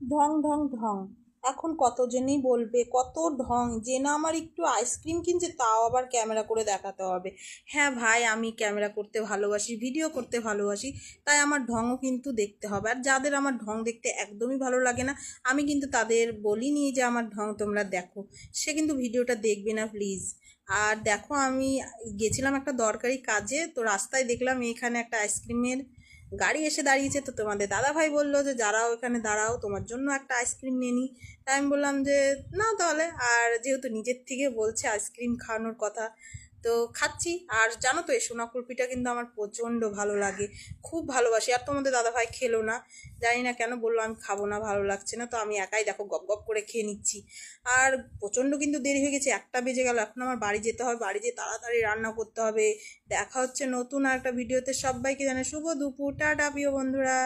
ঢং ঢং ঢং। এখন কতজনই বলবে, কত ঢং। যে না আমার একটু আইসক্রিম কিনছে, তাও আবার ক্যামেরা করে দেখাতে হবে। হ্যাঁ ভাই, আমি ক্যামেরা করতে ভালোবাসি, ভিডিও করতে ভালোবাসি, তাই আমার ঢংও কিন্তু দেখতে হবে। আর যাদের আমার ঢং দেখতে একদমই ভালো লাগে না, আমি কিন্তু তাদের বলিনি যে আমার ঢং তোমরা দেখো। সে কিন্তু ভিডিওটা দেখবে না, প্লিজ। আর দেখো, আমি গেছিলাম একটা দরকারি কাজে, তো রাস্তায় দেখলাম এখানে একটা আইসক্রিমের গাড়ি এসে দাঁড়িয়েছে তো তোমাদের দাদা ভাই বলল যে, যারাও এখানে দাঁড়াও, তোমার জন্য একটা আইসক্রিম নিয়ে নিই তাই আমি বললাম যে, না তাহলে। আর যেহেতু নিজের থেকে বলছে আইসক্রিম খাওয়ানোর কথা তো খাচ্ছি। আর জানো তো এই সোনা কুলপিটা কিন্তু আমার প্রচণ্ড ভালো লাগে। খুব ভালোবাসি। আর তোমাদের দাদা ভাই খেলো না। জানি না কেন বলল, আমি খাব না, ভালো লাগছে না। তো আমি একাই দেখো গপ গপ করে খেয়ে নিচ্ছি। আর প্রচণ্ড কিন্তু দেরি হয়ে গেছে। একটা বেজে গেল। এখন আমার বাড়ি যেতে হবে। বাড়ি যেয়ে তাড়াতাড়ি রান্না করতে হবে। দেখা হচ্ছে নতুন আর একটা ভিডিওতে। সবাইকে জানে শুভ দুপুর। টাটা, প্রিয় বন্ধুরা।